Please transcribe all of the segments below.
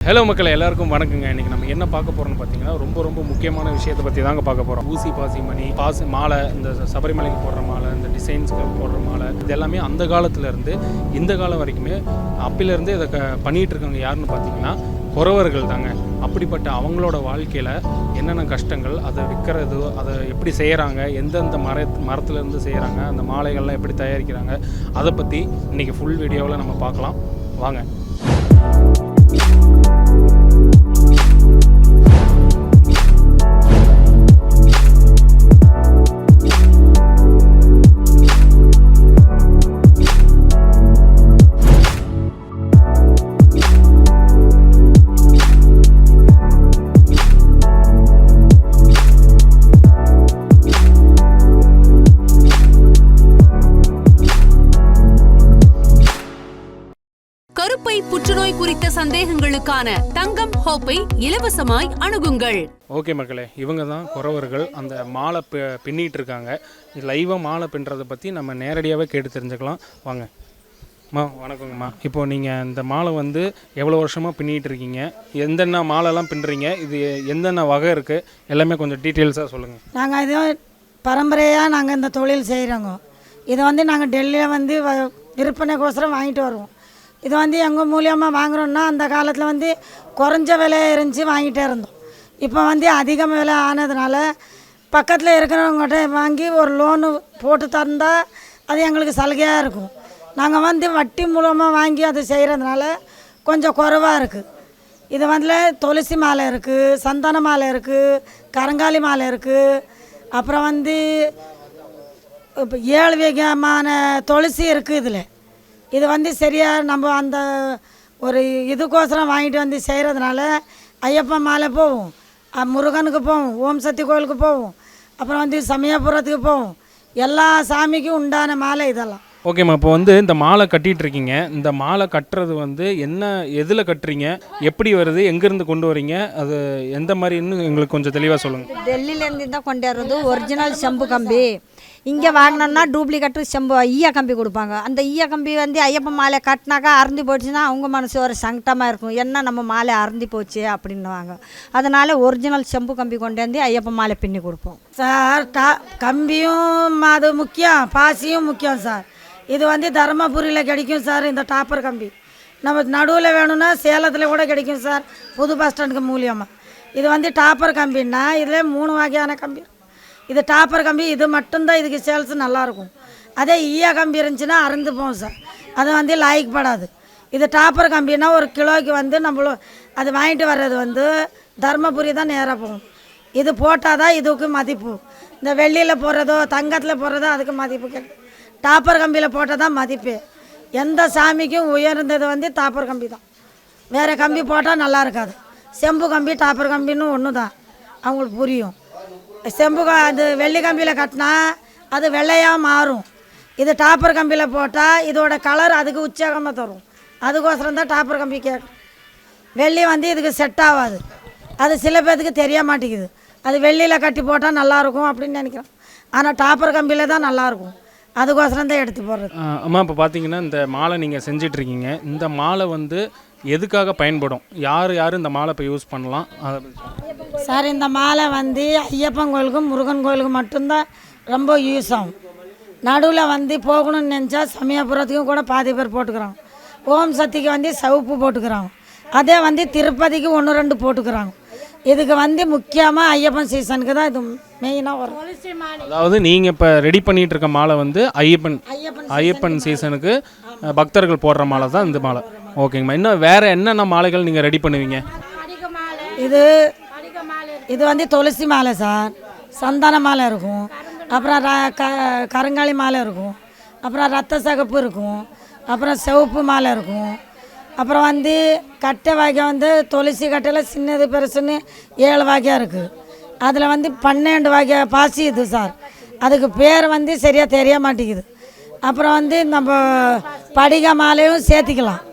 Hello மக்கள் எல்லாருக்கும் வணக்கங்க. இன்றைக்கி நம்ம என்ன பார்க்க போகிறோம்னு பார்த்தீங்கன்னா ரொம்ப ரொம்ப முக்கியமான விஷயத்தை பற்றி தாங்க பார்க்க போகிறோம் ஊசி பாசி மணி பாசி மாலை இந்த சபரிமலைக்கு போடுற மாலை இந்த டிசைன்ஸ்க்கு போடுற மாலை இது எல்லாமே அந்த காலத்துலேருந்து இந்த காலம் வரைக்குமே அப்பிலேருந்து இதை க பண்ணிகிட்டு இருக்காங்க யாருன்னு பார்த்தீங்கன்னா குறவர்கள் தாங்க. அப்படிப்பட்ட அவங்களோட வாழ்க்கையில் என்னென்ன கஷ்டங்கள் அதை விற்கிறது அதை எப்படி செய்கிறாங்க எந்தெந்த மர மரத்துலேருந்து செய்கிறாங்க அந்த மாலைகள்லாம் எப்படி தயாரிக்கிறாங்க அதை பற்றி இன்றைக்கி ஃபுல் வீடியோவில் நம்ம பார்க்கலாம். வாங்க. சந்தேகங்களுக்கான தங்கம் ஹோப்பை இலவசமாய் அணுகுங்கள். ஓகே மக்களே இவங்க தான் குறவர்கள். அந்த மாலை பின்னிட்டு இருக்காங்க லைவாக மாலை பின்னுறதை பற்றி நம்ம நேரடியாகவே கேட்டு தெரிஞ்சுக்கலாம். வாங்க. அம்மா வணக்கங்கம்மா. இப்போ நீங்கள் இந்த மாலை வந்து எவ்வளோ வருஷமாக பின்னிட்டு இருக்கீங்க எந்தென்ன மாலைலாம் பின்னுறீங்க? இது எந்தென்ன வகை இருக்குது எல்லாமே கொஞ்சம் டீட்டெயில்ஸாக சொல்லுங்கள் நாங்கள் இது பரம்பரையாக நாங்கள் இந்த தொழில் செய்கிறோங்க இது வந்து நாங்கள் டெல்லியில் வந்து வ- விற்பனைக்கோசரம் வாங்கிட்டு வருவோம். இது வந்து எங்கள் மூலியமாக வாங்குகிறோன்னா அந்த காலத்தில் வந்து குறைஞ்ச விலை இருந்துச்சு வாங்கிட்டே இருந்தோம். இப்போ வந்து அதிக விலை ஆனதுனால பக்கத்தில் இருக்கிறவங்ககிட்ட வாங்கி ஒரு லோனு போட்டு தந்தால் அது எங்களுக்கு சலுகையாக இருக்கும். நாங்கள் வந்து வட்டி மூலமாக வாங்கி அது செய்கிறதுனால கொஞ்சம் குறைவாக இருக்குது இது வந்து துளசி மாலை இருக்குது சந்தன மாலை இருக்குது கருங்காலி மாலை இருக்குது அப்புறம் வந்து இப்போ ஏழு விதமான துளசி இருக்குது இதில். இது வந்து சரியாக நம்ம அந்த ஒரு இதுக்கோசரம் வாங்கிட்டு வந்து செய்கிறதுனால ஐயப்பன் மாலை போவோம் அ, முருகனுக்கு போவோம் ஓம் சக்தி கோயிலுக்கு போவோம் அப்புறம் வந்து சமயபுரத்துக்கு போவோம் எல்லா சாமிக்கும் உண்டான மாலை இதெல்லாம். ஓகேம்மா இப்போ வந்து இந்த மாலை கட்டிட்டு இருக்கீங்க இந்த மாலை கட்டுறது வந்து என்ன எதில் கட்டுறீங்க? எப்படி வருது? எங்கேருந்து கொண்டு வரீங்க? அது எந்த மாதிரின்னு எங்களுக்கு கொஞ்சம் தெளிவாக சொல்லுங்கள் டெல்லியிலேருந்து தான் கொண்டு வர்றது. ஒரிஜினல் செம்பு கம்பி. இங்கே வாங்கினோம்னா டூப்ளிகேட்டு செம்பு ஈய கம்பி கொடுப்பாங்க. அந்த ஈய கம்பி வந்து ஐயப்பன் மாலை கட்டினாக்கா அறுந்து போச்சுன்னா அவங்க மனசு ஒரு சங்கட்டமாக இருக்கும். என்ன நம்ம மாலை அறுந்து போச்சு அப்படின்னுவாங்க. அதனால் ஒரிஜினல் செம்பு கம்பி கொண்டு வந்து ஐயப்பன் மாலை பின்னி கொடுப்போம். சார் டா கம்பியும் அது முக்கியம் பாசியும் முக்கியம் சார். இது வந்து தருமபுரியில் கிடைக்கும் சார் இந்த டாப்பர் கம்பி. நம்ம நடுவில் வேணும்னா சேலத்தில் கூட கிடைக்கும் சார். புது பஸ் ஸ்டாண்டுக்கு மூலியமாக இது வந்து டாப்பர் கம்பின்னா இதில் மூணு வகையான கம்பி. இது டாப்பர் கம்பி இது மட்டும்தான் இதுக்கு சேல்ஸ் நல்லாயிருக்கும். அதே ஈயா கம்பி இருந்துச்சுன்னா அறுந்து போகும் சார். அது வந்து லாய்க்கப்படாது இது டாப்பர் கம்பின்னா ஒரு கிலோக்கு வந்து நம்மளும் அது வாங்கிட்டு வர்றது வந்து தர்மபுரி தான் நேராக போகும். இது போட்டால் தான் இதுக்கு மதிப்பு. இந்த வெள்ளியில் போடுறதோ தங்கத்தில் போடுறதோ அதுக்கு மதிப்பு கிடைக்கும் டாப்பர் கம்பியில் போட்டால் தான் மதிப்பு. எந்த சாமிக்கும் உயர்ந்தது வந்து டாப்பர் கம்பி தான். வேறு கம்பி போட்டால் நல்லா இருக்காது. செம்பு கம்பி டாப்பர் கம்பின்னு ஒன்று தான் அவங்களுக்கு புரியும். செம்பு க- அது வெள்ளி கம்பியில் கட்டினா அது வெள்ளையாக மாறும். இது டாப்பர் கம்பியில் போட்டால் இதோட கலர் அதுக்கு உற்சாகமாக தரும். அதுக்கோசரம் தான் டாப்பர் கம்பி கேட்கும் வெள்ளி வந்து இதுக்கு செட் ஆகாது அது சில பேர்த்துக்கு தெரிய மாட்டேங்குது. அது வெள்ளியில் கட்டி போட்டால் நல்லாயிருக்கும் அப்படின்னு நினைக்கிறேன் ஆனால் டாப்பர் கம்பியில் தான் நல்லாயிருக்கும். அதுக்கோசரம் தான் எடுத்து போடுறது. அம்மா இப்போ பார்த்தீங்கன்னா இந்த மாலை நீங்கள் செஞ்சிட்ருக்கீங்க இந்த மாலை வந்து எதுக்காக பயன்படும்? யார் யார் இந்த மாலை இப்போ யூஸ் பண்ணலாம்? அதை பத்தி. சார் இந்த மாலை வந்து ஐயப்பன் கோயிலுக்கும் முருகன் கோயிலுக்கும் மட்டும்தான் ரொம்ப யூஸ் ஆகும். நடுவில் வந்து போகணும்னு நினச்சா சமயபுரத்துக்கும் கூட பாதி பேர் போட்டுக்கிறாங்க. ஓம் சக்திக்கு வந்து சிவப்பு போட்டுக்கிறாங்க. அதே வந்து திருப்பதிக்கு ஒன்று ரெண்டு போட்டுக்கிறாங்க. இதுக்கு வந்து முக்கியமாக ஐயப்பன் சீசனுக்கு தான் இது மெயினாக வரும். அதாவது நீங்கள் இப்போ ரெடி பண்ணிட்டு இருக்க மாலை வந்து ஐயப்பன் ஐயப்பன் ஐயப்பன் சீசனுக்கு அஹ், பக்தர்கள் போடுற மாலை தான் இந்த மாலை. ஓகேங்கம்மா. இன்னும் வேறு என்னென்ன மாலைகள் நீங்கள் ரெடி பண்ணுவீங்க? இது இது வந்து துளசி மாலை சார். சந்தான மாலை இருக்கும். அப்புறம் ர- க கருங்காலி மாலை இருக்கும். அப்புறம் ரத்த சகப்பு இருக்கும். அப்புறம் சிவப்பு மாலை இருக்கும். அப்புறம் வந்து கட்டை வகை வந்து துளசி கட்டையில் சின்னது பெருசுன்னு ஏழு வகையாக இருக்குது அதில் வந்து பன்னெண்டு வகை பாசி இது சார். அதுக்கு பேர் வந்து சரியாக தெரிய மாட்டேங்குது. அப்புறம் வந்து நம்ம படிக மாலையும் சேர்த்திக்கலாம்.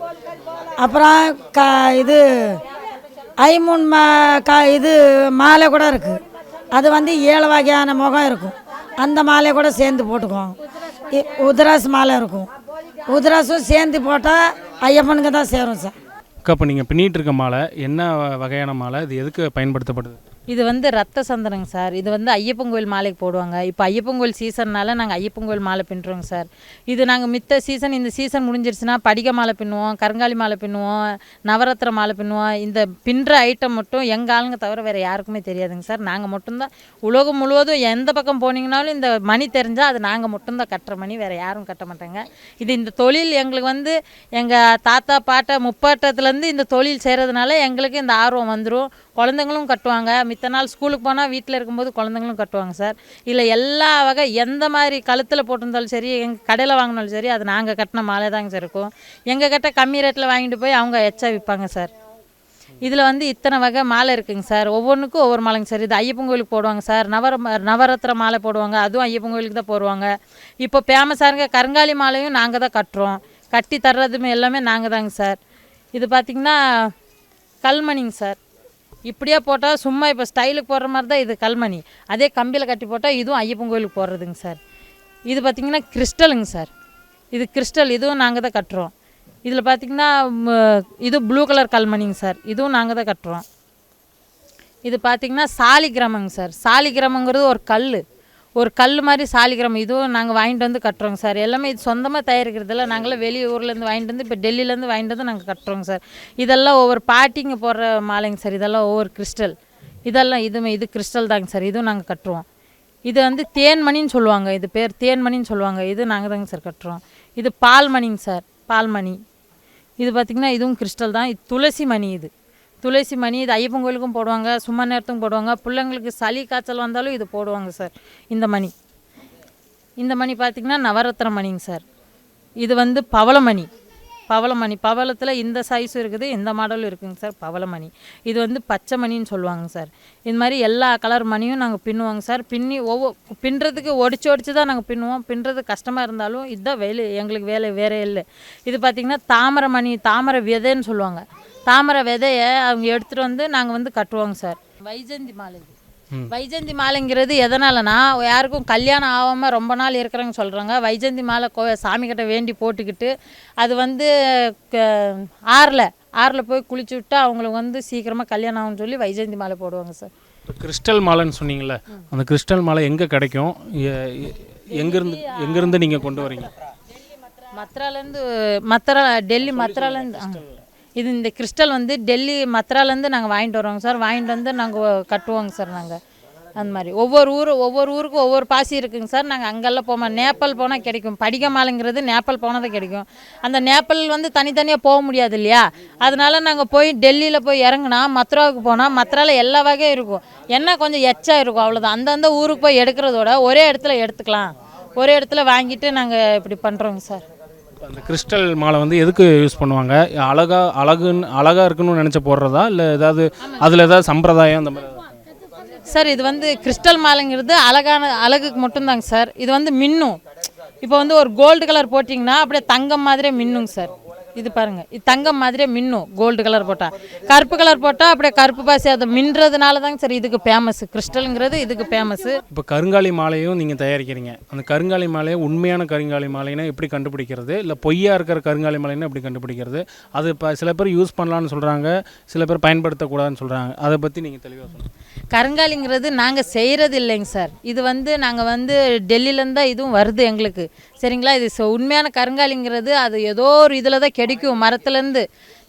அப்புறம் க இது ஐமூன் மா க இது மாலை கூட இருக்குது அது வந்து ஏழு வகையான முகம் இருக்கும். அந்த மாலையை கூட சேர்ந்து போட்டுக்குவோம். இ- உதராஸ் மாலை இருக்கும். உதராசும் சேர்ந்து போட்டால் ஐயப்பனுக்கு தான் சேரும் சார். அக்கா இப்போ நீங்கள் பின்னிட்டு இருக்க மாலை என்ன வகையான மாலை? இது எதுக்கு பயன்படுத்தப்படுது? இது வந்து ரத்த சந்தனங்க சார். இது வந்து ஐயப்பன் கோயில் மாலைக்கு போடுவாங்க. இப்போ ஐயப்பன் கோயில் சீசன்னால நாங்கள் ஐயப்பன் கோயில் மாலை பின்னுறோங்க சார். இது நாங்கள் மித்த சீசன் இந்த சீசன் முடிஞ்சிருச்சுன்னா படிக மாலை பின்னுவோம் கருங்காலி மாலை பின்னுவோம் நவரத்திர மாலை பின்னுவோம். இந்த பின்னுற ஐட்டம் மட்டும் எங்கள் ஆளுங்க தவிர வேறு யாருக்குமே தெரியாதுங்க சார். நாங்கள் மட்டும்தான் உலகம் முழுவதும் எந்த பக்கம் போனீங்கனாலும் இந்த மணி தெரிஞ்சால் அது நாங்கள் மட்டும்தான் கட்டுற மணி வேறு யாரும் கட்ட மாட்டாங்க. இது இந்த தொழில் எங்களுக்கு வந்து எங்கள் தாத்தா பாட்டை முப்பாட்டத்துலேருந்து இந்த தொழில் செய்கிறதுனால எங்களுக்கு இந்த ஆர்வம் வந்துடும் குழந்தைங்களும் கட்டுவாங்க மித்த நாள் ஸ்கூலுக்கு போனால் வீட்டில் இருக்கும்போது குழந்தைங்களும் கட்டுவாங்க சார். இல்லை எல்லா வகை எந்த மாதிரி கழுத்தில் போட்டிருந்தாலும் சரி எங்கள் கடையில் வாங்கினாலும் சரி அது நாங்கள் கட்டின மாலை தாங்க சார் இருக்கும். எங்கள் கிட்ட கம்மி ரேட்டில் வாங்கிட்டு போய் அவங்க எச்சா விற்பாங்க சார். இதில் வந்து இத்தனை வகை மாலை இருக்குங்க சார். ஒவ்வொன்றுக்கும் ஒவ்வொரு மாலைங்க சார். இது ஐயப்பன் கோயிலுக்கு போடுவாங்க சார். நவர நவரத்ன மாலை போடுவாங்க. அதுவும் ஐயப்பன் கோயிலுக்கு தான் போடுவாங்க. இப்போ ஃபேமஸாக கருங்காலி மாலையும் நாங்கள் தான் கட்டுறோம். கட்டி தர்றதுமே எல்லாமே நாங்கள் தாங்க சார். இது பார்த்திங்கன்னா கல்மணிங்க சார். இப்படியே போட்டால் சும்மா இப்போ ஸ்டைலுக்கு போடுற மாதிரி தான் இது கல்மணி. அதே கம்பியில் கட்டி போட்டால் இதுவும் ஐயப்பன் கோயிலுக்கு போடுறதுங்க சார். இது பார்த்திங்கன்னா கிறிஸ்டலுங்க சார். இது கிறிஸ்டல் இதுவும் நாங்கள் தான் கட்டுறோம். இதில் பார்த்திங்கன்னா இது ப்ளூ கலர் கல்மணிங்க சார். இதுவும் நாங்கள் தான் கட்டுறோம். இது பார்த்திங்கன்னா சாலிகிராமங்க சார். சாலிகிராமங்கிறது ஒரு கல் ஒரு கல் மாதிரி சாலிகிராமம் இதுவும் நாங்கள் வாங்கிட்டு வந்து கட்டுறோங்க சார். எல்லாமே இது சொந்தமாக தயாரிக்கிறதில்ல நாங்களாம் வெளி ஊர்லேருந்து வாங்கிட்டு வந்து இப்போ டெல்லியிலேருந்து வாங்கிட்டு வந்து நாங்கள் கட்டுறோங்க சார். இதெல்லாம் ஒவ்வொரு பாட்டிங்க போடுற மாலைங்க சார். இதெல்லாம் ஒவ்வொரு கிறிஸ்டல். இதெல்லாம் இதுவுமே இது கிறிஸ்டல் தாங்க சார். இதுவும் நாங்கள் கட்டுறோம். இது வந்து தேன்மணின்னு சொல்லுவாங்க. இது பேர் தேன்மணின்னு சொல்லுவாங்க. இது நாங்கள் தாங்க சார் கட்டுறோம். இது பால்மணிங்க சார். பால்மணி. இது பார்த்திங்கன்னா இதுவும் கிறிஸ்டல் தான். இது துளசி மணி இது. துளசி மணி இது ஐயப்பன் கோயிலுக்கும் போடுவாங்க சும்மா நேரத்துக்கும் போடுவாங்க. பிள்ளைங்களுக்கு சளி காய்ச்சல் வந்தாலும் இது போடுவாங்க சார் இந்த மணி. இந்த மணி பார்த்திங்கன்னா நவரத்ன மணிங்க சார். இது வந்து பவளமணி. பவளமணி. பவளத்தில் இந்த சைஸும் இருக்குது இந்த மாடலும் இருக்குங்க சார் பவளமணி. இது வந்து பச்சை மணின்னு சொல்லுவாங்க சார். இது மாதிரி எல்லா கலர் மணியும் நாங்கள் பின்னுவோங்க சார். பின்னி ஒவ்வொரு பின்னுறதுக்கு ஒடிச்சு ஒடிச்சு தான் நாங்கள் பின்னுவோம். பின்னுறது கஷ்டமாக இருந்தாலும் இதுதான் வேலை எங்களுக்கு வேலை வேறே இல்லை. இது பார்த்திங்கன்னா தாமரை மணி தாமரை விதைன்னு சொல்லுவாங்க. தாமரை விதையை அவங்க எடுத்துகிட்டு வந்து நாங்கள் வந்து கட்டுவோங்க சார். வைஜந்தி மாலை வைஜந்தி மாலைங்கிறது எதனாலனா யாருக்கும் கல்யாணம் ஆகாமல் ரொம்ப நாள் இருக்கிறவங்க சொல்கிறாங்க வைஜந்தி மாலை கோ சாமிக்கிட்ட வேண்டி போட்டுக்கிட்டு அது வந்து ஆறில் ஆறில் போய் குளிச்சு விட்டா அவங்களுக்கு வந்து சீக்கிரமாக கல்யாணம் ஆகும்னு சொல்லி வைஜந்தி மாலை போடுவாங்க சார். கிறிஸ்டல் மாலைன்னு சொன்னீங்கல்ல அந்த கிறிஸ்டல் மாலை எங்கே கிடைக்கும்? எங்கேருந்து எங்கேருந்து நீங்கள் கொண்டு வரீங்க? மத்ராலேருந்து மத்ரா டெல்லி மத்ராலேருந்து. இது இந்த கிறிஸ்டல் வந்து டெல்லி மத்ராலேருந்து நாங்கள் வாங்கிட்டு வருவோங்க சார். வாங்கிட்டு வந்து நாங்கள் கட்டுவோங்க சார் நாங்கள் அந்த மாதிரி. ஒவ்வொரு ஊர் ஒவ்வொரு ஊருக்கும் ஒவ்வொரு பாசி இருக்குங்க சார். நாங்கள் அங்கெல்லாம் போமா நேபாள் போனால் கிடைக்கும். படிக்க மாலைங்கிறது நேபாள் போனால் தான் கிடைக்கும். அந்த நேபாள் வந்து தனித்தனியாக போக முடியாது இல்லையா? அதனால நாங்கள் போய் டெல்லியில் போய் இறங்குனா மத்ராவுக்கு போனால் மத்ராவில் எல்லா வகையும் இருக்கும். என்ன கொஞ்சம் எச்சா இருக்கும் அவ்வளோதான் அந்தந்த ஊருக்கு போய் எடுக்கிறதோட ஒரே இடத்துல எடுத்துக்கலாம். ஒரே இடத்துல வாங்கிட்டு நாங்கள் இப்படி பண்ணுறோங்க சார். அந்த கிறிஸ்டல் மாலை வந்து எதுக்கு யூஸ் பண்ணுவாங்க? அழகா அழகுன்னு அழகா இருக்குன்னு நினச்ச போடுறதா? இல்லை ஏதாவது அதில் ஏதாவது சம்பிரதாயம் அந்த மாதிரி சார் இது வந்து கிறிஸ்டல் மாலைங்கிறது அழகான அழகுக்கு மட்டும்தாங்க சார் இது வந்து மின்னும். இப்போ வந்து ஒரு கோல்டு கலர் போட்டிங்கன்னா அப்படியே தங்கம் மாதிரியே மின்னுங்க சார் இது பாருங்க. இது தங்கம் மாதிரியே மின்னும். கோல்டு கலர் போட்டால் கருப்பு கலர் போட்டால் அப்படியே கருப்பு பாசி அதை மின்றதுனால தாங்க சரி இதுக்கு ஃபேமஸ் கிறிஸ்டலுங்கிறது இதுக்கு ஃபேமஸ் இப்போ கருங்காலி மாலையும் நீங்கள் தயாரிக்கிறீங்க. அந்த கருங்காலி மாலையை உண்மையான கருங்காலி மாலைனா எப்படி கண்டுபிடிக்கிறது? இல்லை பொய்யா இருக்கிற கருங்காலி மாலைனா எப்படி கண்டுபிடிக்கிறது? அது இப்போ சில பேர் யூஸ் பண்ணலான்னு சொல்கிறாங்க சில பேர் பயன்படுத்தக்கூடாதுன்னு சொல்கிறாங்க அதை பற்றி நீங்கள் தெளிவாக சொல்லுங்கள் கருங்காலிங்கிறது நாங்கள் செய்கிறது இல்லைங்க சார். இது வந்து நாங்கள் வந்து டெல்லியிலேருந்து தான் இதுவும் வருது எங்களுக்கு. சரிங்களா? இது உண்மையான கருங்காலிங்கிறது அது ஏதோ ஒரு இதில் தான் கிடைக்கும் மரத்துலேருந்து.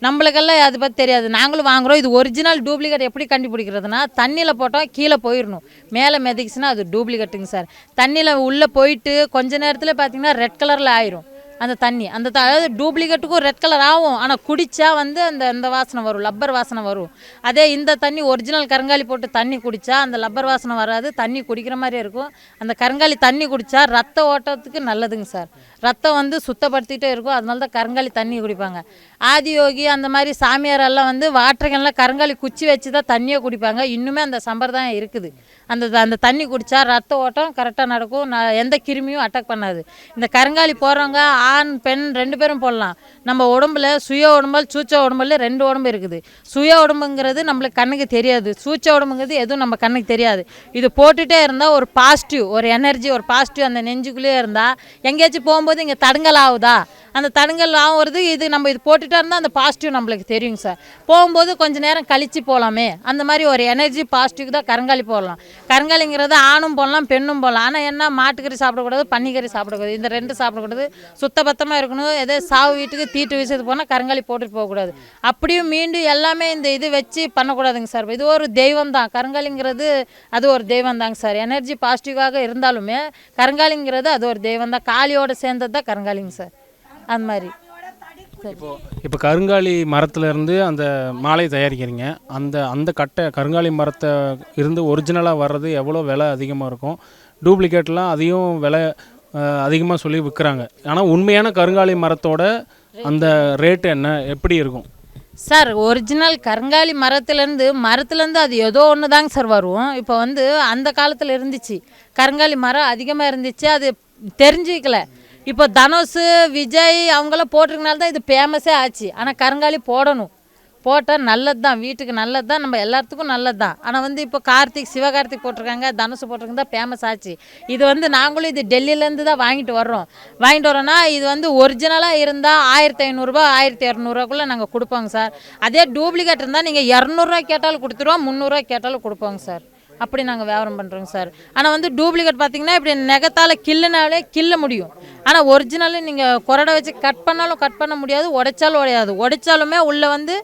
நம்மளுக்கெல்லாம் அதை பற்றி தெரியாது. நாங்களும் வாங்குறோம். இது ஒரிஜினல் டூப்ளிகேட் எப்படி கண்டுபிடிக்கிறதுனா தண்ணியில் போட்டால் கீழே போயிடணும் மேலே மிதக்குச்சுன்னா அது டூப்ளிகேட்டுங்க சார். தண்ணியில் உள்ளே போயிட்டு கொஞ்ச நேரத்தில் பார்த்தீங்கன்னா ரெட் கலரில் ஆயிரும். அந்த தண்ணி. அந்த த- அதாவது டூப்ளிகேட்டுக்கும் ரெட் கலர் ஆகும். ஆனால் குடித்தா வந்து அந்த அந்த வாசனை வரும். லப்பர் வாசனை வரும். அதே இந்த தண்ணி ஒரிஜினல் கருங்காலி போட்டு தண்ணி குடித்தா அந்த லப்பர் வாசனை வராது. தண்ணி குடிக்கிற மாதிரியே இருக்கும். அந்த கருங்காலி தண்ணி குடித்தா ரத்த ஓட்டத்துக்கு நல்லதுங்க சார். ரத்தம் வந்து சுத்தப்படுத்திகிட்டே இருக்கும். அதனால தான் கருங்காலி தண்ணி குடிப்பாங்க. ஆதியோகி அந்த மாதிரி சாமியாரெல்லாம் வந்து வாட்டர்கள்லாம் கருங்காலி குச்சி வச்சு தான் தண்ணியை குடிப்பாங்க. இன்னுமே அந்த சம்பிரதாயம் இருக்குது. அந்த அந்த தண்ணி குடித்தா ரத்த ஓட்டம் கரெக்டாக நடக்கும். நான் எந்த கிருமியும் அட்டாக் பண்ணாது. இந்த கருங்காலி போகிறவங்க ஆண் பெண் ரெண்டு பேரும் போடலாம். நம்ம உடம்புல சுய உடம்பல் சூச்ச உடம்புல ரெண்டு உடம்பு இருக்குது. சுய உடம்புங்கிறது நம்மளுக்கு கண்ணுக்கு தெரியாது. சூச்ச உடம்புங்கிறது எதுவும் நம்ம கண்ணுக்கு தெரியாது. இது போட்டுகிட்டே இருந்தால் ஒரு பாசிட்டிவ் ஒரு எனர்ஜி ஒரு பாசிட்டிவ் அந்த நெஞ்சுக்குள்ளேயே இருந்தால் எங்கேயாச்சும் போகும்போது இங்கே தடங்கல் ஆகுதா? அந்த தடங்கல் ஆகுறது இது நம்ம இது போட்டுட்டா இருந்தால் அந்த பாசிட்டிவ் நம்மளுக்கு தெரியுங்க சார் போகும்போது கொஞ்சம் நேரம் கழித்து போகலாமே அந்த மாதிரி ஒரு எனர்ஜி பாசிட்டிவ் தான் கருங்காலி போடலாம். கருங்காலிங்கிறது ஆணும் போடலாம் பெண்ணும் போடலாம். ஆனால் என்ன மாட்டுக்கறி சாப்பிடக்கூடாது பன்னிக்கறி சாப்பிடக்கூடாது. இந்த ரெண்டு சாப்பிடக்கூடாது. சுத்தபத்தமாக இருக்கணும். எதோ சாவு வீட்டுக்கு தீட்டு விஷயத்து போனால் கருங்காலி போட்டுட்டு போகக்கூடாது. அப்படியும் மீண்டும் எல்லாமே இந்த இது வச்சு பண்ணக்கூடாதுங்க சார். இது ஒரு தெய்வம் தான் கருங்காலிங்கிறது அது ஒரு தெய்வம் தாங்க சார். எனர்ஜி பாசிட்டிவாக இருந்தாலுமே கருங்காலிங்கிறது அது ஒரு தெய்வம் தான் காளியோட சேர்ந்தது தான் கருங்காலிங்க சார். அந்த மாதிரி. இப்போ இப்போ கருங்காலி மரத்துல இருந்து அந்த மாலை தயாரிக்கிறீங்க. அந்த அந்த கட்டை கருங்காலி மரத்தை இருந்து ஒரிஜினலாக வர்றது எவ்வளோ விலை அதிகமாக இருக்கும்? டூப்ளிகேட்லாம் அதையும் விலை அதிகமாக சொல்லி விற்கிறாங்க. ஆனால் உண்மையான கருங்காலி மரத்தோட அந்த ரேட்டு என்ன? எப்படி இருக்கும்? சார் ஒரிஜினல் கருங்காலி மரத்துலேருந்து மரத்துலேருந்து அது ஏதோ ஒன்று தாங்க சார் வரும். இப்போ வந்து அந்த காலத்தில் இருந்துச்சு. கருங்காலி மரம் அதிகமாக இருந்துச்சு. அது தெரிஞ்சுக்கல. இப்போ தனுஷ் விஜய் அவங்களாம் போட்டிருக்கனால தான் இது ஃபேமஸே ஆச்சு. ஆனால் கருங்காலி போடணும். போட்டால் நல்லது தான் வீட்டுக்கு நல்லது தான் நம்ம எல்லாத்துக்கும் நல்லது தான் ஆனால் வந்து இப்போ கார்த்திக் சிவகார்த்திக் போட்டிருக்காங்க தனுஷ் போட்டிருக்காங்க தான் ஃபேமஸ் ஆச்சு. இது வந்து நாங்களும் இது டெல்லியிலேருந்து தான் வாங்கிட்டு வர்றோம். வாங்கிட்டு வரோன்னா இது வந்து ஒரிஜினலாக இருந்தால் ஆயிரத்தி ஐநூறுரூபா ஆயிரத்தி இரநூறுவாக்குள்ளே நாங்கள் கொடுப்போங்க சார். அதே டூப்ளிகேட் இருந்தால் நீங்கள் இரநூறுவா கேட்டாலும் கொடுத்துருவோம் முந்நூறுரூவா கேட்டாலும் கொடுப்போங்க சார். அப்படி நாங்கள் வியாபாரம் பண்ணுறோங்க சார். ஆனால் வந்து டூப்ளிகேட் பார்த்தீங்கன்னா இப்படி நெகத்தால் கில்லுனாலே கில்ல முடியும். ஆனால் ஒரிஜினலு நீங்கள் கொரடை வச்சு கட் பண்ணாலும் கட் பண்ண முடியாது உடைச்சாலும் உடையாது. உடைச்சாலுமே உள்ளே வந்து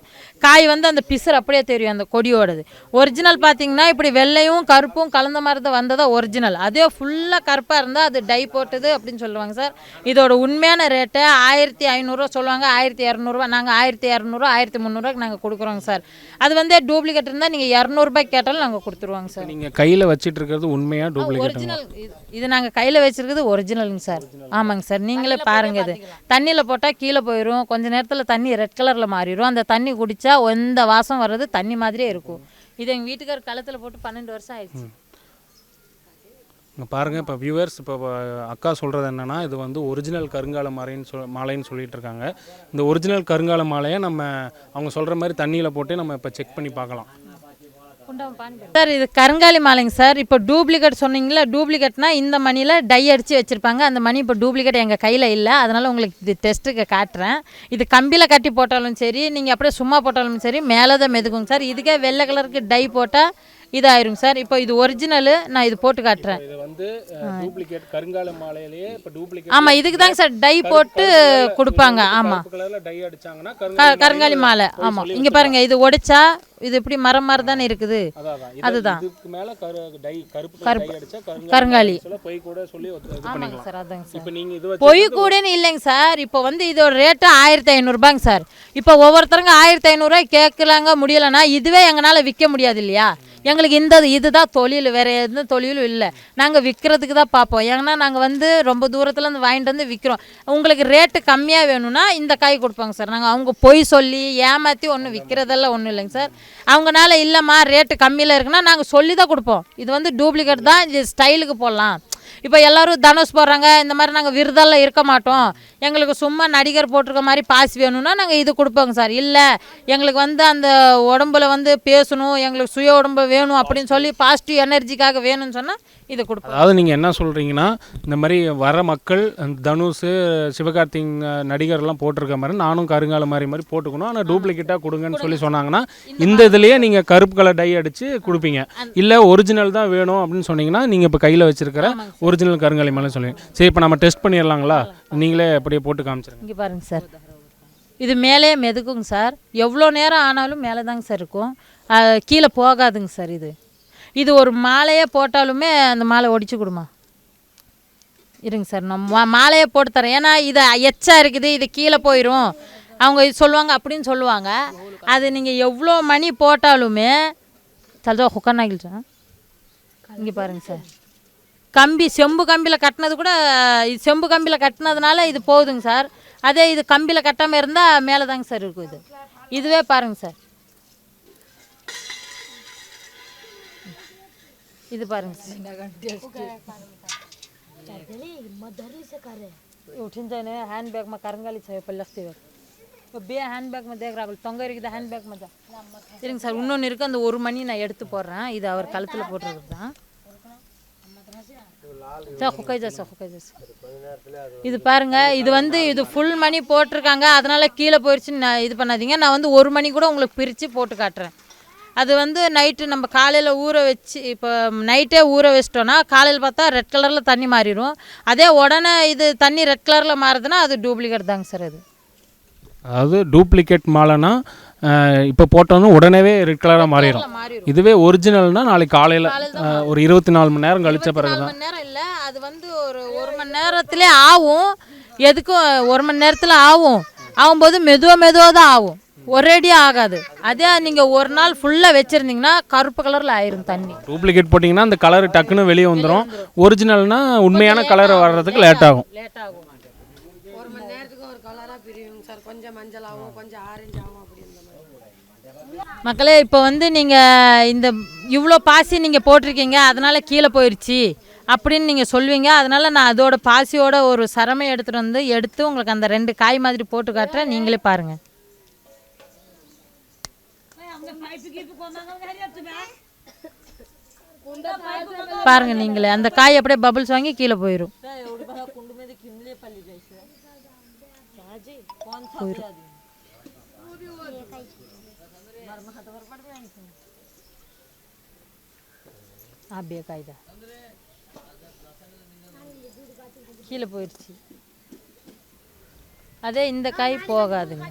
காய் வந்து அந்த பிசர் அப்படியே தெரியும் அந்த கொடியோடது. ஒரிஜினல் பார்த்தீங்கன்னா இப்படி வெள்ளையும் கருப்பும் கலந்த மாதிரி தான் வந்ததா ஒரிஜினல் அதே ஃபுல்லாக கருப்பாக இருந்தால் அது டை போட்டது அப்படின்னு சொல்லுவாங்க சார். இதோட உண்மையான ரேட்டு ஆயிரத்தி ஐநூறுரூவா சொல்லுவாங்க. ஆயிரத்தி இரநூறுவா நாங்கள் ஆயிரத்தி இரநூறுவா ஆயிரத்தி முந்நூறுவாக்கு நாங்கள் கொடுக்குறோங்க சார். அது வந்து டூப்ளிகேட் இருந்தால் நீங்கள் இரநூறுபாய்க்கு கேட்டாலும் நாங்கள் கொடுத்துருவோங்க சார். நீங்கள் கையில் வச்சிட்டு இருக்கிறது உண்மையாக டூப்ளிகேட் ஒரிஜினல் இது- இது நாங்கள் கையில் வச்சிருக்கிறது ஒரிஜினலுங்க சார். ஆமாங்க சார். நீங்களே பாருங்க இது. தண்ணியில் போட்டால் கீழே போயிடும் கொஞ்ச நேரத்தில் தண்ணி ரெட் கலரில் மாறிடும் அந்த தண்ணி குடிச்சா எந்த வாசம் வர்றது தண்ணி மாதிரியே இருக்கும். இது எங்கள் வீட்டுக்கார் கழுத்தில் போட்டு பன்னெண்டு வருஷம் ஆயிடுச்சு. இங்கே பாருங்கள் இப்போ வியூவர்ஸ் இப்போ அக்கா சொல்கிறது என்னென்னா இது வந்து ஒரிஜினல் கருங்கால மாலைன்னு சொல் மாலைன்னு சொல்லிட்டு இருக்காங்க. இந்த ஒரிஜினல் கருங்கால மாலையை நம்ம அவங்க சொல்கிற மாதிரி தண்ணியில் போட்டு நம்ம இப்போ செக் பண்ணி பார்க்கலாம். சார் இது கருங்காலி மாலைங்க சார். இப்போ டூப்ளிகேட் சொன்னீங்களா டூப்ளிகேட்னா இந்த மணியில் டை அடித்து வச்சுருப்பாங்க. அந்த மணி இப்போ டூப்ளிகேட் எங்கள் கையில் இல்லை. அதனால் உங்களுக்கு இது டெஸ்ட்டுக்கு காட்டுறேன். இது கம்பியில் கட்டி போட்டாலும் சரி நீங்கள் அப்படியே சும்மா போட்டாலும் சரி மேலே தான் மெதுக்குங்க சார். இதுக்கே வெள்ளை கலருக்கு டை போட்டால் இதாயிருங்க சார். இப்போ இது ஒரிஜினலு நான் இது போட்டு காட்டுறேன். ஆமாம் இதுக்கு தாங்க சார் டை போட்டு கொடுப்பாங்க. ஆமாம் கருங்காலி மாலை. ஆமாம் இங்கே பாருங்க இது உடைச்சா இது இப்படி மரம் மாதிரி தானே இருக்குது? அதுதான். கருங்காலி ஆமாங்க சார் அதாங்க பொய் கூடன்னு இல்லைங்க சார். இப்போ வந்து இதோட ரேட்டு ஆயிரத்தி ஐநூறுபாங்க சார். இப்போ ஒவ்வொருத்தருங்க ஆயிரத்தி ஐநூறுரூவா கேட்கலாங்க முடியலைன்னா இதுவே எங்களால் விற்க முடியாது இல்லையா? எங்களுக்கு இந்த இதுதான் தொழில் வேறு எந்த தொழிலும் இல்லை. நாங்கள் விற்கிறதுக்கு தான் பார்ப்போம். ஏன்னா நாங்கள் வந்து ரொம்ப தூரத்துலேருந்து வாங்கிட்டு வந்து விற்கிறோம் உங்களுக்கு ரேட்டு கம்மியாக வேணும்னா இந்த காய் கொடுப்பாங்க சார். நாங்கள் அவங்க பொய் சொல்லி ஏமாற்றி ஒன்றும் விற்கிறதெல்லாம் ஒன்றும் இல்லைங்க சார். அவங்கனால இல்லைம்மா ரேட்டு கம்மியில் இருக்குன்னா நாங்கள் சொல்லி தான் கொடுப்போம். இது வந்து டூப்ளிகேட் தான் இது ஸ்டைலுக்கு போடலாம். இப்போ எல்லாரும் தனுஷ் போடுறாங்க இந்த மாதிரி நாங்கள் விருதெல்லாம் இருக்க மாட்டோம். எங்களுக்கு சும்மா நடிகர் போட்டிருக்க மாதிரி பாஸ் வேணும்னா நாங்கள் இது கொடுப்போங்க சார். இல்லை எங்களுக்கு வந்து அந்த உடம்புல வந்து பேசணும் எங்களுக்கு சுய உடம்பு வேணும் அப்படின்னு சொல்லி பாசிட்டிவ் எனர்ஜிக்காக வேணும்னு சொன்னால் இது கொடுப்போம். அதாவது நீங்கள் என்ன சொல்கிறீங்கன்னா இந்த மாதிரி வர மக்கள் தனுஷ் சிவகார்த்திக் நடிகர்லாம் போட்டிருக்க மாதிரி நானும் கருங்கால மாதிரி மாதிரி போட்டுக்கணும். ஆனால் டூப்ளிகேட்டாக கொடுங்கன்னு சொல்லி சொன்னாங்கன்னா இந்த இதுலேயே நீங்கள் கருப்பு கலர் டை அடித்து கொடுப்பீங்க. இல்லை ஒரிஜினல் தான் வேணும் அப்படின்னு சொன்னீங்கன்னா நீங்கள் இப்போ கையில் வச்சிருக்கிற ஒரிஜினல் கருங்காலி மேலே சொல்லுவீங்க சரி இப்போ நம்ம டெஸ்ட் பண்ணிடலாங்களா? நீங்களே அப்படியே போட்டு காமிச்சிருங்க. இங்கே பாருங்க சார். இது மேலே மெதுக்குங்க சார். எவ்வளோ நேரம் ஆனாலும் மேலே தாங்க சார் இருக்கும். கீழே போகாதுங்க சார் இது. இது ஒரு மாலையே போட்டாலுமே அந்த மாலை ஒடிச்சு கொடுமா. இருங்க சார் நான் மா மாலையே போட்டு தரேன். ஏன்னா இது எச்சா இருக்குது இது கீழே போயிடும் அவங்க இது சொல்லுவாங்க அப்படின்னு சொல்லுவாங்க. அது நீங்கள் எவ்வளோ மணி போட்டாலுமே சல்ஜா ஹுக்கன்னாகில் இங்கே பாருங்க சார். கம்பி செம்பு கம்பியில் கட்டினது கூட இது செம்பு கம்பியில் கட்டினதுனால இது போகுதுங்க சார். அதே இது கம்பியில் கட்டாமல் இருந்தால் மேலே தாங்க சார் இருக்கும் இது. இதுவே பாருங்க சார். இது પારંગ ઉઠીને જઈને હેન્ડબેગમાં કારંગાલી છે પણ લખતી હોય બે ஹேண்ட்பேக்மா தேக்குறாங்க தொங்க இருக்குது ஹேண்ட்பேக்மா தான். சரிங்க சார் இன்னொன்று இருக்குது அந்த ஒரு மணி நான் எடுத்து போடுறேன். இது அவர் கழுத்தில் போட்டுறது தான். இது பாருங்க இது வந்து இது ஃபுல் மணி போட்டிருக்காங்க. அதனால கீழே போயிடுச்சுன்னு நான் இது பண்ணாதீங்க. நான் வந்து ஒரு மணி கூட உங்களுக்கு பிரித்து போட்டு காட்டுறேன். அது வந்து நைட்டு நம்ம காலையில் ஊற வச்சு இப்போ நைட்டே ஊற வச்சிட்டோன்னா காலையில் பார்த்தா ரெட் கலரில் தண்ணி மாறிடும் அதே உடனே இது தண்ணி ரெட் கலரில் மாறுதுன்னா அது டூப்ளிகேட் தாங்க சார் அது. அதாவது டூப்ளிகேட் மாலைனா இப்போ போட்டோன்னு உடனேவே ரெட் கலராக மாறிடும் இதுவே ஒரிஜினல்னா நாளைக்கு காலையில் ஒரு இருபத்தி நாலு மணி நேரம் கழிச்ச பிறகு தான் நேரம் இல்லை அது வந்து ஒரு ஒரு மணி நேரத்திலே ஆகும் எதுக்கும் ஒரு மணி நேரத்தில் ஆகும் ஆகும்போது மெதுவாக மெதுவாக தான் ஆகும். ஒரேடியாக ஆகாது. அதே நீங்கள் ஒரு நாள் ஃபுல்லாக வச்சுருந்தீங்கன்னா கருப்பு கலரில் ஆயிரும் தண்ணி. டூப்ளிகேட் போட்டிங்கன்னா அந்த கலர் டக்குன்னு வெளியே வந்துடும் ஒரிஜினல்னா உண்மையான கலர் வர்றதுக்கு லேட் ஆகும். லேட் ஆகும் ஒரு மணி நேரத்துக்கு ஒரு கலராக பிரியும் சார். கொஞ்சம் மஞ்சள் ஆகும் கொஞ்சம் ஆரஞ்சு ஆகும் மக்களே இப்போ வந்து நீங்கள் இந்த இவ்வளோ பாசி நீங்கள் போட்டிருக்கீங்க அதனால கீழே போயிடுச்சு அப்படின்னு நீங்கள் சொல்வீங்க. அதனால நான் அதோட பாசியோட ஒரு சரமை எடுத்துகிட்டு வந்து எடுத்து உங்களுக்கு அந்த ரெண்டு காய் மாதிரி போட்டு காட்டுறேன். நீங்களே பாருங்கள் பாருங்க நீங்களே அந்த காய் அப்படியே பபிள்ஸ் வாங்கி கீழே போயிடும் போயிடும் அப்படியே காய் தான் கீழே போயிடுச்சு அதே இந்த காய் போகாதுங்க.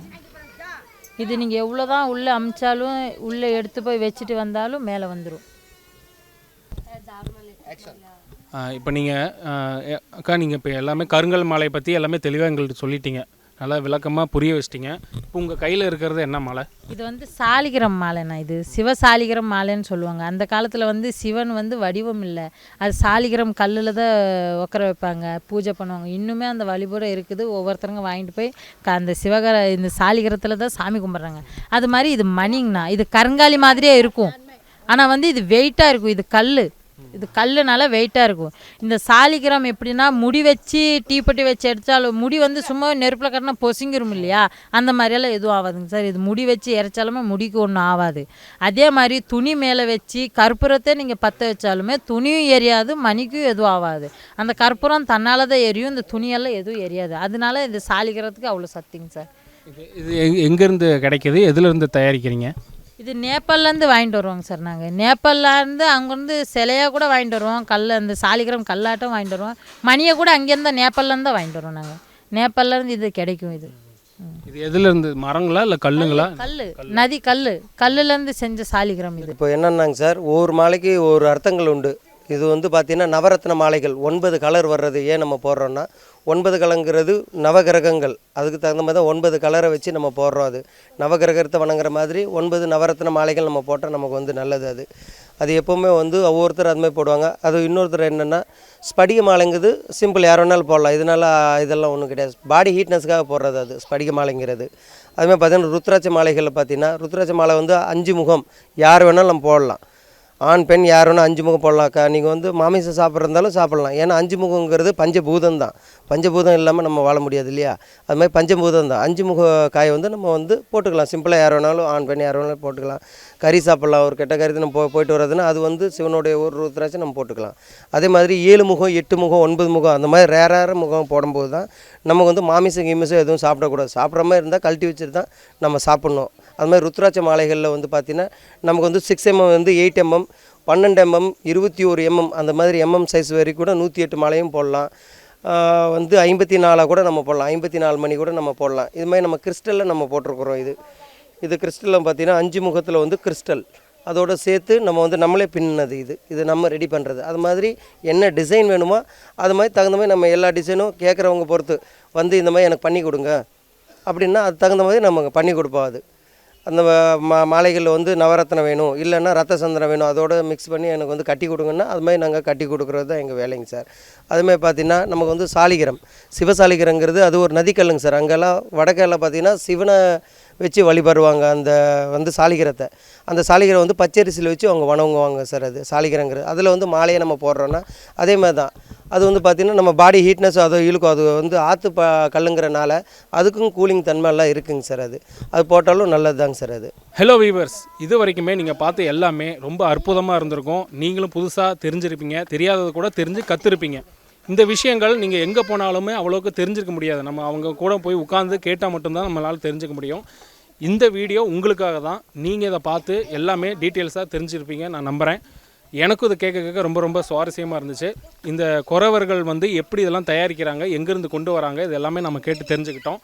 இது நீங்கள் எவ்வளோ தான் உள்ளே அமிச்சாலும் உள்ளே எடுத்து போய் வச்சுட்டு வந்தாலும் மேலே வந்துடும் இப்போ நீங்கள் அக்கா நீங்கள் இப்போ எல்லாமே கருங்கல் மாலை பற்றி எல்லாமே தெளிவாக எங்கள்கிட்ட சொல்லிட்டீங்க. நல்லா விளக்கமாக புரிய வச்சிட்டிங்க. இப்போ உங்கள் கையில் இருக்கிறது என்ன மாலை? இது வந்து சாலிகிரம் மாலைண்ணா இது. சிவ சாலிகிரம் மாலைன்னு சொல்லுவாங்க. அந்த காலத்தில் வந்து சிவன் வந்து வடிவம் இல்லை. அது சாலிகிரம் கல்லில் தான் உக்கர வைப்பாங்க. பூஜை பண்ணுவாங்க. இன்னுமே அந்த வழிபாடு இருக்குது. ஒவ்வொருத்தருங்க வாங்கிட்டு போய் க- அந்த சிவகர இந்த சாலிகிரத்தில் தான் சாமி கும்பிட்றாங்க. அது மாதிரி இது மணிங்கண்ணா இது கருங்காலி மாதிரியே இருக்கும். ஆனால் வந்து இது வெயிட்டாக இருக்கும். இது கல் இது கல்லுனால வெயிட்டாக இருக்கும். இந்த சாலிகிராம் எப்படின்னா முடி வச்சு டீப்பட்டி வச்சு எடுத்தாலும் முடி வந்து சும்மா நெருப்பில் கட்டினா பொசுங்கிரும் இல்லையா? அந்த மாதிரியெல்லாம் எதுவும் ஆகாதுங்க சார். இது முடி வச்சு இறைச்சாலுமே முடிக்கு ஒன்றும் ஆகாது அதே மாதிரி துணி மேலே வச்சு கற்பூரத்தை நீங்கள் பற்ற வச்சாலுமே துணியும் எரியாது மணிக்கும் எதுவும் ஆகாது அந்த கற்பூரம் தன்னால் தான் எரியும் இந்த துணியெல்லாம் எதுவும் எரியாது. அதனால இந்த சாலிகிரத்துக்கு அவ்வளோ சத்திங்க சார். இது இது எங்கேருந்து கிடைக்கிது? எதுலேருந்து தயாரிக்கிறீங்க? இது நேபாளிலேருந்து வாங்கிட்டு வருவோங்க சார் நாங்கள் நேபாளிலேருந்து அங்கேருந்து சிலையாக கூட வாங்கிட்டு வருவோம். கல் அந்த சாலிகிராம் கல்லாட்டம் வாங்கிட்டு வருவோம். மணியை கூட அங்கேருந்து நேபாளிலேருந்து தான் வாங்கிட்டு வருவோம் நாங்கள் நேபாளிலேருந்து இது கிடைக்கும் இது. இது எதுலேருந்து? மரங்களா இல்லை கல்லுங்களா? கல் நதி கல் கல்லுலேருந்து செஞ்ச சாலிகிராம் இது. இப்போ என்னன்னாங்க சார் ஒவ்வொரு மாலைக்கு ஒரு அர்த்தங்கள் உண்டு. இது வந்து பார்த்திங்கன்னா நவரத்ன மாலைகள். ஒன்பது கலர் வர்றது ஏன் நம்ம போடுறோன்னா ஒன்பது கலங்கிறது நவகிரகங்கள். அதுக்கு தகுந்த மாதிரி தான் ஒன்பது கலரை வச்சு நம்ம போடுறோம் அது. நவகிரகத்தை வணங்குற மாதிரி ஒன்பது நவரத்ன மாலைகள் நம்ம போட்டால் நமக்கு வந்து நல்லது அது. அது எப்போவுமே வந்து ஒவ்வொருத்தர் அது மாதிரி போடுவாங்க. அது இன்னொருத்தர் என்னென்னா ஸ்படிக மாலைங்கிறது சிம்பிள் யார் வேணாலும் போடலாம். இதனால இதெல்லாம் ஒன்றும் கிடையாது. பாடி ஹீட்னஸ்க்காக போடுறது அது ஸ்படிக மாலைங்கிறது. அதுமாதிரி பார்த்திங்கன்னா ருத்ராட்ச மாலைகளில் பார்த்தீங்கன்னா ருத்ராட்ச மாலை வந்து அஞ்சு முகம். யார் வேணாலும் நம்ம போடலாம். ஆண் பெண் யார் வேணால் அஞ்சு முகம் போடலாம்க்கா. நீங்கள் வந்து மாமிசம் சாப்பிட்றதாலும் சாப்பிட்லாம். ஏன்னா அஞ்சு முகங்கிறது பஞ்சபூதம் தான். பஞ்சபூதம் இல்லாமல் நம்ம வாழ முடியாது இல்லையா? அது மாதிரி பஞ்சபூதம் தான். அஞ்சு முக காய் வந்து நம்ம வந்து போட்டுக்கலாம். சிம்பிளாக யார் வேணாலும் ஆண் பெண் யார் வேணாலும் போட்டுக்கலாம். கறி சாப்பிட்லாம் ஒரு கெட்ட கறி நம்ம போ போயிட்டு வர்றதுன்னா அது வந்து சிவனுடைய ஒரு ருத்ராட்சி நம்ம போட்டுக்கலாம். அதே மாதிரி ஏழு முகம் எட்டு முகம் ஒன்பது முகம் அந்த மாதிரி ரேரார முகம் போடும்போது தான் நமக்கு வந்து மாமிசம் கிமிசம் எதுவும் சாப்பிடக்கூடாது. சாப்பிட்ற மாதிரி இருந்தால் கழட்டி வச்சுட்டு தான் நம்ம சாப்பிட்ணும். அது மாதிரி ருத்ராட்ச மாலைகளில் வந்து பார்த்திங்கன்னா நமக்கு வந்து சிக்ஸ் எம்எம் வந்து எயிட் எம்எம் பன்னெண்டு எம்எம் இருபத்தி ஒரு எம்எம் அந்த மாதிரி எம்எம் சைஸ் வரைக்கும் கூட நூற்றி எட்டு மாலையும் போடலாம். வந்து ஐம்பத்தி நாலாக கூட நம்ம போடலாம். ஐம்பத்தி நாலு மணி கூட நம்ம போடலாம். இது மாதிரி நம்ம கிறிஸ்டலில் நம்ம போட்டிருக்குறோம் இது. இது கிறிஸ்டலில் பார்த்தீங்கன்னா அஞ்சு முகத்தில் வந்து கிறிஸ்டல் அதோடு சேர்த்து நம்ம வந்து நம்மளே பின்னது இது. இது நம்ம ரெடி பண்ணுறது அது மாதிரி என்ன டிசைன் வேணுமோ அது மாதிரி தகுந்த மாதிரி நம்ம எல்லா டிசைனும் கேட்குறவங்க பொறுத்து வந்து இந்த மாதிரி எனக்கு பண்ணி கொடுங்க. அப்படின்னா அது தகுந்த மாதிரி நம்ம பண்ணி கொடுப்போம் அது. அந்த மா மாலைகளில் வந்து நவரத்னம் வேணும். இல்லைன்னா ரத்த சந்திரம் வேணும். அதோட மிக்ஸ் பண்ணி எனக்கு வந்து கட்டி கொடுங்கன்னா அது மாதிரி நாங்கள் கட்டி கொடுக்குறது தான் எங்கள் வேலைங்க சார். அதுமாதிரி பார்த்திங்கன்னா நமக்கு வந்து சாலிகிரம். சிவசாலிகிரங்கிறது அது ஒரு நதிக்கல்லுங்க சார். அங்கெல்லாம் வடக்கெல்லாம் பார்த்தீங்கன்னா சிவனை வச்சு வழிபடுவாங்க. அந்த வந்து சாலிகிரத்தை. அந்த சாலிகிரை வந்து பச்சரிசியில் வச்சு அவங்க வணங்குவாங்க சார் அது. சாலிகிரங்கிறது. அதில் வந்து மாலையை நம்ம போடுறோன்னா அதே மாதிரி தான். அது வந்து பார்த்திங்கன்னா நம்ம பாடி ஹீட்னஸ் அது இழுக்கும். அது வந்து ஆற்று ப கல்லுங்கிறனால அதுக்கும் கூலிங் தன்மை எல்லாம் இருக்குங்க சார் அது. அது போட்டாலும் நல்லது தாங்க சார் அது. ஹலோ வீவர்ஸ் இது வரைக்குமே நீங்கள் பார்த்த எல்லாமே ரொம்ப அற்புதமாக இருந்திருக்கும். நீங்களும் புதுசாக தெரிஞ்சிருப்பீங்க. தெரியாதது கூட தெரிஞ்சு கற்றுருப்பீங்க இந்த விஷயங்கள் நீங்கள் எங்கே போனாலுமே அவ்வளோக்கு தெரிஞ்சிருக்க முடியாது. நம்ம அவங்க கூட போய் உட்காந்து கேட்டால் மட்டும்தான் நம்மளால் தெரிஞ்சுக்க முடியும். இந்த வீடியோ உங்களுக்காக தான். நீங்கள் இதை பார்த்து எல்லாமே டீட்டெயில்ஸாக தெரிஞ்சிருப்பீங்க நான் நம்புகிறேன் எனக்கும் இது கேட்க கேட்க ரொம்ப ரொம்ப சுவாரஸ்யமாக இருந்துச்சு. இந்த குறவர்கள் வந்து எப்படி இதெல்லாம் தயாரிக்கிறாங்க எங்கேருந்து கொண்டு வராங்க இது எல்லாமே நம்ம கேட்டு தெரிஞ்சுக்கிட்டோம்.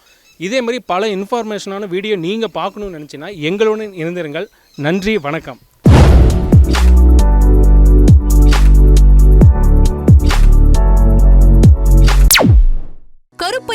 இதே மாதிரி பல இன்ஃபர்மேஷனான வீடியோ நீங்கள் பார்க்கணும்னு நினச்சின்னா எங்களுடன் இருந்திருங்கள் நன்றி வணக்கம்.